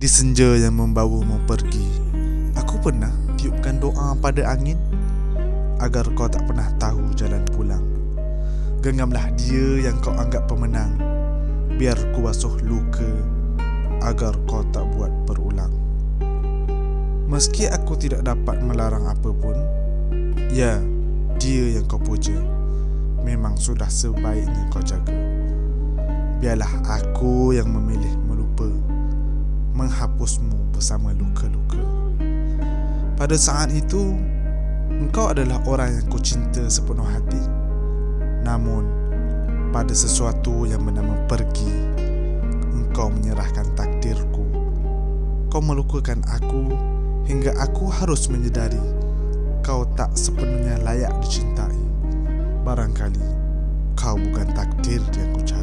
Di senja yang membawamu pergi. Aku pernah tiupkan doa pada angin Agar kau tak pernah tahu jalan pulang. Genggamlah dia yang kau anggap pemenang. Biar ku basuh luka Agar kau tak buat berulang. Meski aku tidak dapat melarang apa pun Ya, dia yang kau puja. Memang sudah sebaiknya kau jaga. Biarlah aku yang memilih bersama luka-luka. Pada saat itu Engkau adalah orang yang ku cinta sepenuh hati. Namun Pada sesuatu yang bernama pergi Engkau menyerahkan takdirku. Kau melukakan aku Hingga aku harus menyedari Kau tak sepenuhnya layak dicintai. Barangkali Kau bukan takdir yang ku cari